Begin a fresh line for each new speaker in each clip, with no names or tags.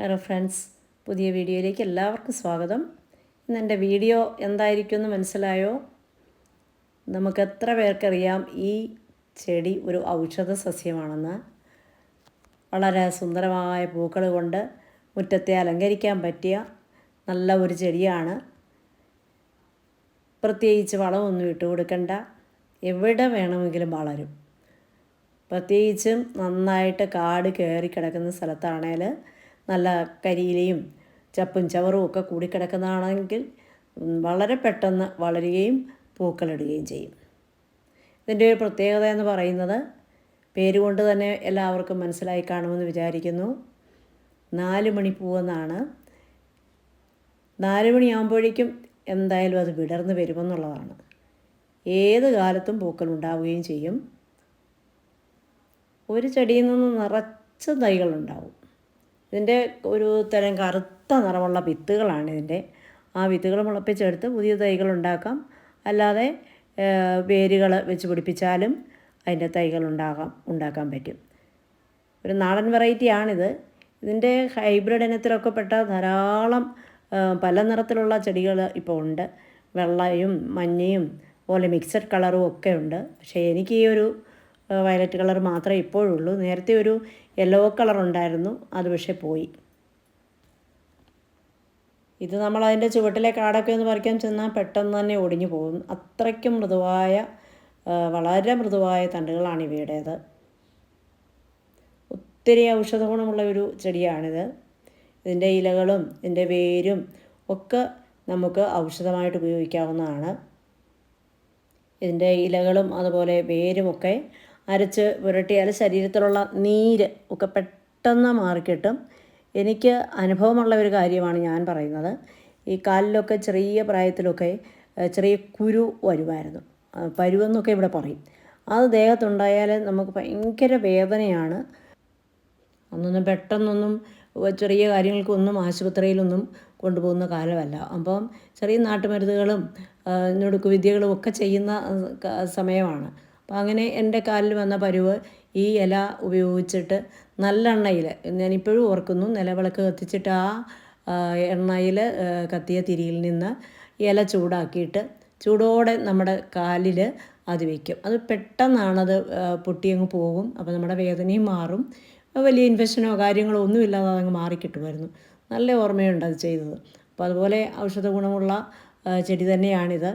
Hello friends പുതിയ വീഡിയോയിലേക്ക് എല്ലാവർക്കും സ്വാഗതം. ഇന്ന് എന്റെ വീഡിയോ എന്തായിരിക്കും എന്ന് മനസ്സിലായോ? നമുക്ക് എത്ര പേർക്കറിയാം ഈ ചെടി ഒരു ഔഷധ സസ്യമാണെന്ന്. വളരെ സുന്ദരമായ പൂക്കൾ കൊണ്ട് മുറ്റത്തെ അലങ്കരിക്കാൻ പറ്റിയ നല്ല ഒരു ചെടിയാണ്. പ്രത്യേകിച്ച് വളമൊന്നും ഇട്ട് കൊടുക്കണ്ട. എവിടെ വേണമെങ്കിലും വളരും. പ്രത്യേകിച്ചും നന്നായിട്ട് കാട് കയറി കിടക്കുന്ന സ്ഥലത്താണേൽ നല്ല കരിയിലയും ചപ്പും ചവറും ഒക്കെ കൂടിക്കിടക്കുന്നതാണെങ്കിൽ വളരെ പെട്ടെന്ന് വളരുകയും പൂക്കളിടുകയും ചെയ്യും. ഇതിന്റെ ഒരു പ്രത്യേകത എന്ന് പറയുന്നത് പേരുകൊണ്ട് തന്നെ എല്ലാവർക്കും മനസ്സിലായി കാണുമെന്ന് വിചാരിക്കുന്നു. നാല് മണിപ്പൂവെന്നാണ് നാല് മണിയാകുമ്പോഴേക്കും എന്തായാലും അത് വിടർന്ന് വരുമെന്നുള്ളതാണ്. ഏത് കാലത്തും പൂക്കൾ ഉണ്ടാവുകയും ചെയ്യും. ഒരു ചെടിയിൽ നിന്ന് നിറച്ച് തൈകളുണ്ടാവും ഇതിന്റെ ഒരു തരം കറുത്ത നിറമുള്ള വിത്തുകളാണ് ഇതിന്റെ. ആ വിത്തുകൾ മുളപ്പിച്ചെടുത്ത് പുതിയ തൈകൾ ഉണ്ടാക്കാം. അല്ലാതെ വേരുകൾ വെച്ച് പിടിപ്പിച്ചാലും അതിന്റെ തൈകൾ ഉണ്ടാകാം ഉണ്ടാക്കാൻ പറ്റും. ഒരു നാടൻ വെറൈറ്റിയാണിത്. ഇതിന്റെ ഹൈബ്രിഡ് ഇനത്തിലൊക്കെ പെട്ട ധാരാളം പല നിറത്തിലുള്ള ചെടികൾ ഇപ്പോൾ ഉണ്ട്. വെള്ളയും മഞ്ഞയും പോലെ മിക്സഡ് കളറും ഒക്കെ ഉണ്ട്. പക്ഷേ എനിക്ക് ഈ ഒരു വയലറ്റ് കളർ മാത്രമേ ഇപ്പോഴുള്ളൂ. നേരത്തെ ഒരു യെല്ലോ കളർ ഉണ്ടായിരുന്നു അത് പക്ഷേ പോയി. ഇത് നമ്മൾ അതിന്റെ ചുവട്ടിലെ കാടൊക്കെ ഒന്ന് പറിക്കാൻ ചെന്നാൽ പെട്ടെന്ന് തന്നെ ഒടിഞ്ഞു പോകും. അത്രയ്ക്കും മൃദുവായ വളരെ മൃദുവായ തണ്ടുകളാണ് ഇവയുടേത്. ഒത്തിരി ഔഷധ ഗുണമുള്ള ഒരു ചെടിയാണിത്. ഇതിന്റെ ഇലകളും ഇതിന്റെ വേരും ഒക്കെ നമുക്ക് ഔഷധമായിട്ട് ഉപയോഗിക്കാവുന്നതാണ്. ഇതിന്റെ ഇലകളും അതുപോലെ വേരുമൊക്കെ അരച്ച് പുരട്ടിയാൽ ശരീരത്തിലുള്ള നീര് ഒക്കെ പെട്ടെന്ന് മാറിക്കിട്ടും എനിക്ക് അനുഭവമുള്ള ഒരു കാര്യമാണ് ഞാൻ പറയുന്നത്. ഈ കാലിലൊക്കെ ചെറിയ പ്രായത്തിലൊക്കെ ചെറിയ കുരു വരുമായിരുന്നു. പരുവെന്നൊക്കെ ഇവിടെ പറയും. അത് ദേഹത്തുണ്ടായാൽ നമുക്ക് ഭയങ്കര വേദനയാണ്. അന്നൊന്നും പെട്ടെന്നൊന്നും ചെറിയ കാര്യങ്ങൾക്കൊന്നും ആശുപത്രിയിലൊന്നും കൊണ്ടുപോകുന്ന കാലമല്ല. അപ്പം ചെറിയ നാട്ടുമരുന്നുകളും ഞൊടുക്ക് വിദ്യകളും ഒക്കെ ചെയ്യുന്ന സമയമാണ്. അപ്പം അങ്ങനെ എന്റെ കാലിൽ വന്ന പരുവ് ഈ ഇല ഉപയോഗിച്ചിട്ട് നല്ലെണ്ണയിൽ ഞാനിപ്പോഴും ഓർക്കുന്നു നിലവിളക്ക് കത്തിച്ചിട്ട് ആ എണ്ണയിൽ കത്തിയ തിരിയിൽ നിന്ന് ഇല ചൂടാക്കിയിട്ട് ചൂടോടെ നമ്മുടെ കാലിൽ അത് വയ്ക്കും അത് പെട്ടെന്നാണത് പൊട്ടിയങ്ങ് പോകും. അപ്പോൾ നമ്മുടെ വേദനയും മാറും. വലിയ ഇൻഫെക്ഷനോ കാര്യങ്ങളോ ഒന്നുമില്ലാതെ അതങ്ങ് മാറിക്കിട്ടുമായിരുന്നു. നല്ല ഓർമ്മയുണ്ട് അത് ചെയ്തത്. അപ്പോൾ അതുപോലെ ഔഷധ ഗുണമുള്ള ചെടി തന്നെയാണിത്.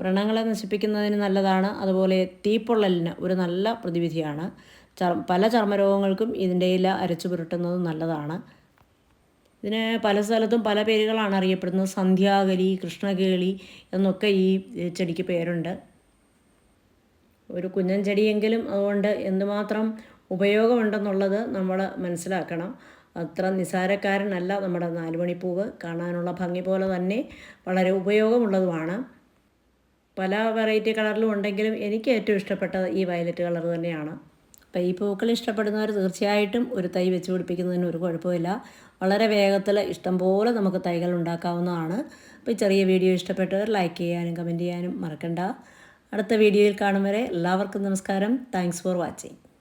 വ്രണങ്ങളെ നശിപ്പിക്കുന്നതിന് നല്ലതാണ്. അതുപോലെ തീപ്പൊള്ളലിന് ഒരു നല്ല പ്രതിവിധിയാണ്. പല ചർമ്മരോഗങ്ങൾക്കും ഇതിന്റെ ഇല അരച്ചു പുരട്ടുന്നത് നല്ലതാണ്. ഇതിന് പല സ്ഥലത്തും പല പേരുകളാണ് അറിയപ്പെടുന്നത്. സന്ധ്യാകലി കൃഷ്ണകേളി എന്നൊക്കെ ഈ ചെടിക്ക് പേരുണ്ട്. ഒരു കുഞ്ഞൻ ചെടിയെങ്കിലും അതുകൊണ്ട് എന്തുമാത്രം ഉപയോഗമുണ്ടെന്നുള്ളത് നമ്മൾ മനസ്സിലാക്കണം. അത്ര നിസാരക്കാരനല്ല നമ്മുടെ നാലുമണിപ്പൂവ്. കാണാനുള്ള ഭംഗി പോലെ തന്നെ വളരെ ഉപയോഗമുള്ളതുമാണ്. പല വെറൈറ്റി കളറിലും ഉണ്ടെങ്കിലും എനിക്ക് ഏറ്റവും ഇഷ്ടപ്പെട്ടത് ഈ വയലറ്റ് കളർ തന്നെയാണ്. അപ്പോൾ ഈ പൂക്കൾ ഇഷ്ടപ്പെടുന്നവർ തീർച്ചയായിട്ടും ഒരു തൈ വെച്ച് പിടിപ്പിക്കുന്നതിന് ഒരു കുഴപ്പമില്ല. വളരെ വേഗത്തിൽ ഇഷ്ടംപോലെ നമുക്ക് തൈകൾ ഉണ്ടാക്കാവുന്നതാണ്. അപ്പോൾ ഈ ചെറിയ വീഡിയോ ഇഷ്ടപ്പെട്ടവർ ലൈക്ക് ചെയ്യാനും കമന്റ് ചെയ്യാനും മറക്കണ്ട. അടുത്ത വീഡിയോയിൽ കാണും വരെ എല്ലാവർക്കും നമസ്കാരം. Thanks for watching